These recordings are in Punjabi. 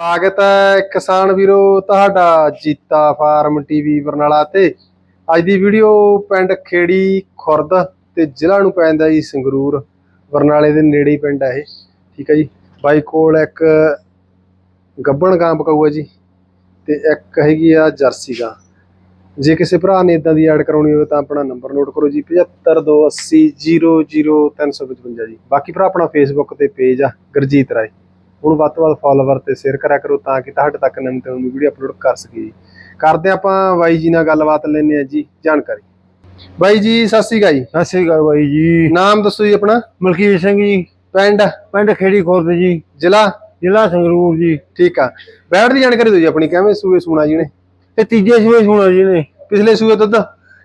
ਸਵਾਗਤ ਹੈ ਕਿਸਾਨ ਵੀਰੋ, ਤੁਹਾਡਾ ਜੀਤਾ ਫਾਰਮ ਟੀਵੀ ਬਰਨਾਲਾ ਤੇ। ਅੱਜ ਦੀ ਵੀਡੀਓ ਪਿੰਡ ਖੇੜੀ, ਖੁਰਦ ਤੇ ਜ਼ਿਲ੍ਹਾ ਨੂੰ ਪੈਂਦਾ ਜੀ ਸੰਗਰੂਰ। ਬਰਨਾਲੇ ਦੇ ਨੇੜੇ ਹੀ ਪਿੰਡ ਹੈ ਇਹ। ਠੀਕ ਹੈ ਜੀ। ਬਾਈ ਕੋਲ ਇੱਕ ਗੱਬਣ ਗਾਂ ਪਕਾਊ ਹੈ ਜੀ ਤੇ ਇੱਕ ਹੈਗੀ ਆ ਜਰਸੀ ਗਾਂ। ਜੇ ਕਿਸੇ ਭਰਾ ਨੇ ਇਦਾਂ ਦੀ ਐਡ ਕਰਾਉਣੀ ਹੋਵੇ ਤਾਂ ਆਪਣਾ ਨੰਬਰ ਨੋਟ ਕਰੋ ਜੀ 7528000355 ਜੀ। ਬਾਕੀ ਭਰਾ ਆਪਣਾ ਫੇਸਬੁੱਕ ਤੇ ਪੇਜ ਆ, ਗੁਰਜੀਤ ਰਾਏ। ਹੁਣ ਵੱਧ ਤੋਂ ਵੱਧ ਫਾਲੋਵਰ ਤੇ ਸ਼ੇਅਰ ਕਰਿਆ ਕਰੋ ਤਾਂ ਕਿ ਤੁਹਾਡੇ ਤੱਕ ਨਵੀਂ ਤੋਂ ਨਵੀਂ ਵੀਡੀਓ ਅਪਲੋਡ ਕਰ ਸਕੀਏ। ਜੀ ਕਰਦੇ ਆਪਾਂ ਬਾਈ ਜੀ ਨਾਲ ਗੱਲਬਾਤ ਲੈਣੇ ਆ ਜੀ ਜਾਣਕਾਰੀ। ਬਾਈ ਜੀ ਸਤਿ ਸ਼੍ਰੀ ਅਕਾਲ ਜੀ। ਸਤਿ ਸ੍ਰੀ ਅਕਾਲ ਬਾਈ ਜੀ। ਨਾਮ ਦੱਸੋ ਜੀ ਆਪਣਾ? ਮਲਕੀਤ ਸਿੰਘ ਜੀ। ਪਿੰਡ? ਪਿੰਡ ਖੇੜੀ ਖੁਰਦ ਜੀ। ਜ਼ਿਲ੍ਹਾ? ਜ਼ਿਲ੍ਹਾ ਸੰਗਰੂਰ ਜੀ। ਠੀਕ ਆ। ਬੈਠ ਦੀ ਜਾਣਕਾਰੀ ਦਿਓ ਜੀ ਆਪਣੀ ਕਿਵੇਂ ਸੂਏ ਸੂਣਾ ਜੀ ਨੇ? ਤੇ ਤੀਜੇ ਸੂਏ ਸੁਣਾ ਜੀ ਨੇ। ਪਿਛਲੇ ਸੂਏ ਦੁੱਧ?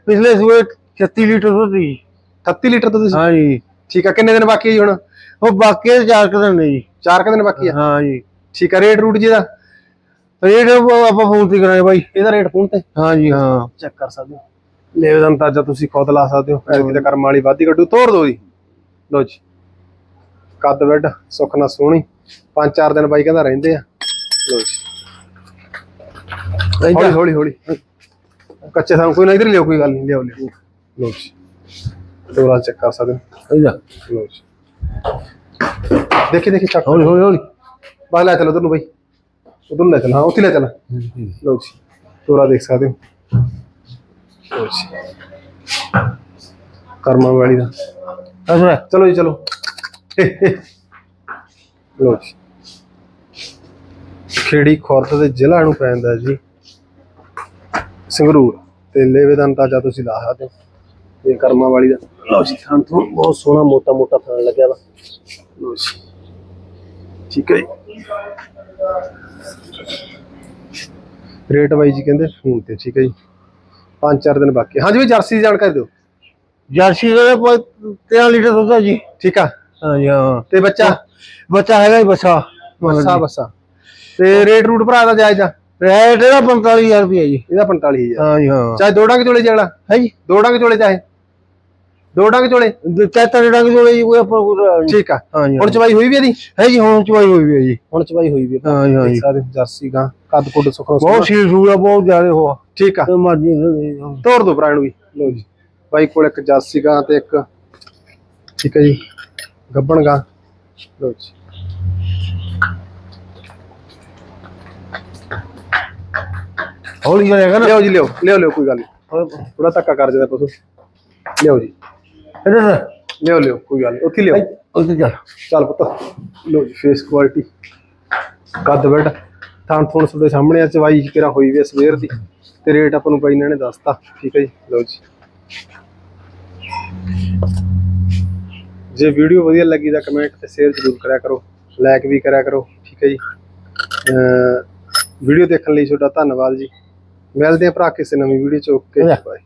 ਪਿਛਲੇ ਸੂਏ 36 ਲੀਟਰ ਦੁੱਧ ਜੀ। 38 ਲੀਟਰ ਦੁੱਧ ਸੀ? ਹਾਂ ਜੀ ਠੀਕ ਆ ਕਿੰਨੇ ਦਿਨ ਬਾਕੀ ਹੈ ਜੀ ਹੁਣ? ਉਹ ਬਾਕੀ ਚਾਰ ਦਿਨ ਨੇ ਜੀ। 4 ਦਿਨ ਬਾਕੀ ਆ। ਹਾਂ ਜੀ। ਠੀਕ ਆ ਰੇਟ ਰੂਟ ਜੀ ਦਾ ਰੇਟ ਆਪਾਂ ਫੋਨ ਤੇ ਕਰਾਂਗੇ ਬਾਈ। ਇਹਦਾ ਰੇਟ ਫੋਨ ਤੇ? ਹਾਂ ਜੀ ਹਾਂ। ਚੈੱਕ ਕਰ ਸਕਦੇ ਹੋ। ਲੈ ਦਾ ਅੰਦਾਜ਼ਾ ਤੁਸੀਂ ਖੁਦ ਲਾ ਸਕਦੇ ਹੋ। ਐਰ ਕਿਤੇ ਕਰਮ ਵਾਲੀ ਵਾਧੀ ਕੱਢੂ ਤੋੜ ਦੋ ਜੀ। ਲੋ ਜੀ। ਕੱਦ ਬੈੱਡ ਸੁੱਖ ਸੋਹਣੀ। ਪੰਜ ਚਾਰ ਦਿਨ ਬਾਈ ਕਹਿੰਦਾ ਰਹਿੰਦੇ ਆ। ਲੋ ਜੀ। ਹੌਲੀ ਹੌਲੀ ਹੌਲੀ। ਕੱਚੇ ਸਾਨੂੰ ਕੋਈ ਨਾ ਇਧਰ ਲਿਓ ਕੋਈ ਗੱਲ ਨਹੀਂ ਲਿਓ ਲਿਓ ਲੋ ਜੀ। ਤੋਰਾ ਚੈੱਕ ਕਰ ਸਕਦੇ ਹੋ। ਲੋ ਜੀ। ਦੇਖੀ ਦੇਖੀ ਚੱਕ। ਹੌਲੀ ਹੌਲੀ ਹੌਲੀ। ਬਾਹਰ ਲੈ ਚਲੋ ਉਧਰ ਨੂੰ ਬਾਈ। ਉਧਰ ਨੂੰ ਲੈ ਚਲ ਹਾਂ ਉੱਥੇ ਲੈ ਚਲ। ਲੋ ਜੀ ਤੋਰਾ ਦੇਖ ਸਕਦੇ ਹੋ। ਲਓ ਜੀ। ਕਰਮਾਂ ਵਾਲੀ ਦਾ। ਅਸਰ ਚਲੋ ਜੀ ਚਲੋ। ਲੋ ਜੀ। ਖੇੜੀ ਖੁਰਦ ਦੇ ਜ਼ਿਲ੍ਹਾ ਨੂੰ ਪੈਂਦਾ ਜੀ। ਸੰਗਰੂਰ ਤੇ ਲੇਵੇ ਦਾ ਅੰਦਾਜ਼ਾ ਤੁਸੀਂ ਲਾ ਸਕਦੇ ਹੋ। ਇਹ ਕਰਮਾਂ ਵਾਲੀ ਦਾ। ਲੋ ਜੀ ਥਾਂ ਤੋਂ ਬਹੁਤ ਸੋਹਣਾ ਮੋਟਾ ਮੋਟਾ ਥਾਂ ਲੱਗਿਆ ਵਾ। ਲੋ ਜੀ। ਠੀਕ ਹੈ ਜੀ। ਰੇਟ ਬਾਈ ਜੀ ਕਹਿੰਦੇ ਫੋਨ ਤੇ ਠੀਕ ਹੈ ਜੀ। ਪੰਜ ਚਾਰ ਦਿਨ ਬਾਕੀ। ਹਾਂਜੀ ਵੀ ਜਰਸੀ ਦੀ ਜਾਣਕਾਰੀ ਦਿਓ। ਜਰਸੀ ਦਾ 13 ਲੀਟਰ ਦੁੱਧ ਆ ਜੀ। ਠੀਕ ਆ। ਹਾਂ ਜੀ ਹਾਂ। ਤੇ ਬੱਚਾ? ਬੱਚਾ ਹੈਗਾ ਜੀ ਬੱਚਾ ਬੱਸਾ ਬੱਸਾ। ਤੇ ਰੇਟ ਰੂਟ ਭਰਾ ਦਾ ਜਾਇਜ਼ ਆ? ਰੇਟ ਇਹਦਾ 45000 ਰੁਪਏ ਜੀ। ਇਹਦਾ 45000 ਹਾਂ ਜੀ ਹਾਂ। ਚਾਹੇ ਦੋ ਡੰਗ ਚੋਲੇ ਜਾਣਾ। ਹੈ ਜੀ। ਦੋ ਡੰਗ ਚੋਲੇ ਚਾਹੇ। ਦੋ ਡੰਗ ਚੋਲੇ? ਚਾਹਤਾ ਡੰਗ ਜੋੜੇ ਜੀ ਕੋਈ ਆਪਾਂ ਕੋਈ ਠੀਕ ਆ। ਹੁਣ ਚਵਾਈ ਹੋਈ ਵੀ ਇਹਦੀ ਹੈ ਜੀ ਹੁਣ ਚਵਾਈ ਹੋਈ ਵੀ ਹੈ ਜੀ। ਹੁਣ ਚਵਾਈ ਹੋਈ ਵੀ ਹਾਂ ਜੀ ਹਾਂ ਜੀ। ਸਾਰੇ ਜਰਸੀ ਗਾਂ ਕੱਦ ਕੁੱਦ ਸੁੱਖੋ ਬਹੁਤ ਸੂਲ ਆ ਬਹੁਤ ਜ਼ਿਆਦਾ ਹੋਆ ਠੀਕ ਆ। ਤੇ ਮਰਜ਼ੀ ਤੋੜ ਦੋ ਭਰਾ ਨੂੰ ਵੀ। ਲਓ ਜੀ। ਬਾਈ ਕੋਲ ਇੱਕ ਜਰਸੀ ਗਾਂ ਤੇ ਇੱਕ ਠੀਕ ਹੈ ਜੀ। ਗੱਬਣ ਗਾਂ। ਲਓ ਜੀ। ਹੌਲੀ ਜਾਏਗਾ ਨਾ। ਲਿਓ ਜੀ ਲਿਓ ਲਿਓ ਲਿਓ ਕੋਈ ਗੱਲ ਨਹੀਂ ਥੋੜਾ ਧੱਕਾ ਕਰ ਜਾਂਦਾ ਪਸ਼ੂ। ਲਿਓ ਜੀ। ਇਹਦਾ ਲਿਓ ਲਿਓ ਕੋਈ ਗੱਲ ਨਹੀਂ ਉੱਥੇ ਲਿਓ। ਉੱਤੇ ਚੱਲ ਚੱਲ ਪੁੱਤ। ਲੋ ਜੀ ਫੇਸ ਕੁਆਲਿਟੀ ਕੱਦ ਬੈਡ ਥਾਂ ਥੋਣ ਤੁਹਾਡੇ ਸਾਹਮਣੇ ਆ ਚਵਾਈ ਕਿਰਾ ਹੋਈ ਵੀ ਆ ਸਵੇਰ ਦੀ। ਤੇ ਰੇਟ ਆਪਾਂ ਨੂੰ ਬਾਈ ਇਹਨਾਂ ਨੇ ਦੱਸਤਾ। ਠੀਕ ਹੈ ਜੀ। ਲਓ ਜੀ। ਜੇ ਵੀਡੀਓ ਵਧੀਆ ਲੱਗੀ ਤਾਂ ਕਮੈਂਟ ਤੇ ਸ਼ੇਅਰ ਜ਼ਰੂਰ ਕਰਿਆ ਕਰੋ। ਲਾਈਕ ਵੀ ਕਰਿਆ ਕਰੋ। ਠੀਕ ਹੈ ਜੀ। ਵੀਡੀਓ ਦੇਖਣ ਲਈ ਤੁਹਾਡਾ ਧੰਨਵਾਦ ਜੀ। ਮਿਲਦੇ ਹਾਂ ਭਰਾ ਕਿਸੇ ਨਵੀਂ ਵੀਡੀਓ ਚ। Okay bye